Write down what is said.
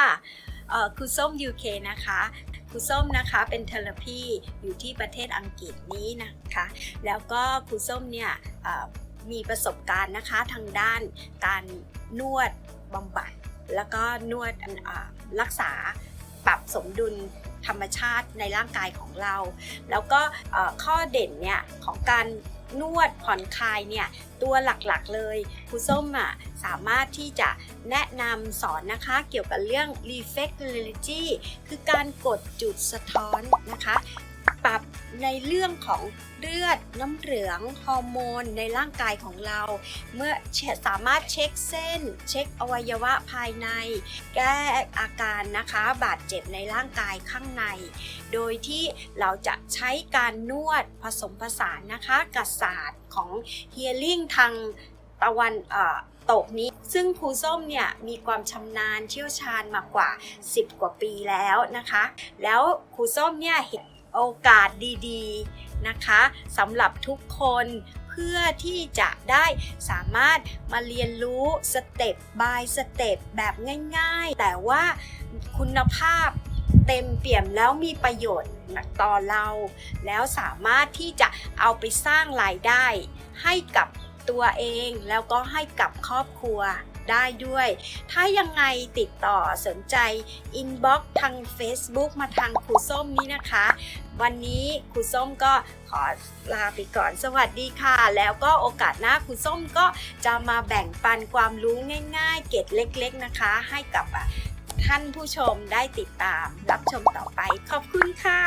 ค่ะครูส้ม UK นะคะครูส้มนะคะเป็นเทอราพีอยู่ที่ประเทศอังกฤษนี้นะคะ แล้วก็ครูส้มเนี่ยมีประสบการณ์นะคะทางด้านการนวดบำบัด แล้วก็นวดรักษาปรับสมดุลธรรมชาติในร่างกายของเรา แล้วก็ข้อเด่นเนี่ยของการนวดผ่อนคลายเนี่ยตัวหลักๆเลยครูส้มอะ สามารถที่จะแนะนำสอนนะคะเกี่ยวกับเรื่อง reflexology คือการกดจุดสะท้อนนะคะ ปรับในเรื่องของเลือดน้ำเหลืองฮอร์โมนในร่างกายของเรา เมื่อสามารถเช็คเส้น เช็คอวัยวะภายใน แก้อาการนะคะบาดเจ็บในร่างกายข้างใน โดยที่เราจะใช้การนวดผสมผสานนะคะกับศาสตร์ของ Healing ทาง ตะวันตกนี้ ซึ่งครูส้มเนี่ยมีความชำนาญเชี่ยวชาญมากกว่า 10 กว่าปีแล้วนะคะ แล้วครูส้มเนี่ยเห็นโอกาสดีๆนะคะสำหรับทุกคนเพื่อที่จะได้สามารถมาเรียนรู้สเต็ปบายสเต็ปแบบง่ายๆ แต่ว่าคุณภาพเต็มเปี่ยมแล้วมีประโยชน์ต่อเรา แล้วสามารถที่จะเอาไปสร้างรายได้ให้กับ ตัวเอง แล้วก็ให้กับครอบครัวได้ด้วย ถ้ายังไงติดต่อสนใจ inbox ทาง Facebook มาทางครูส้มนี้นะคะ วันนี้ครูส้มก็ขอลาไปก่อนสวัสดีค่ะ แล้วก็โอกาสหน้าครูส้มก็จะมาแบ่งปันความรู้ง่าย ๆ เกร็ดเล็ก ๆนะคะ ให้กับท่านผู้ชมได้ติดตามรับชมต่อไป ขอบคุณค่ะ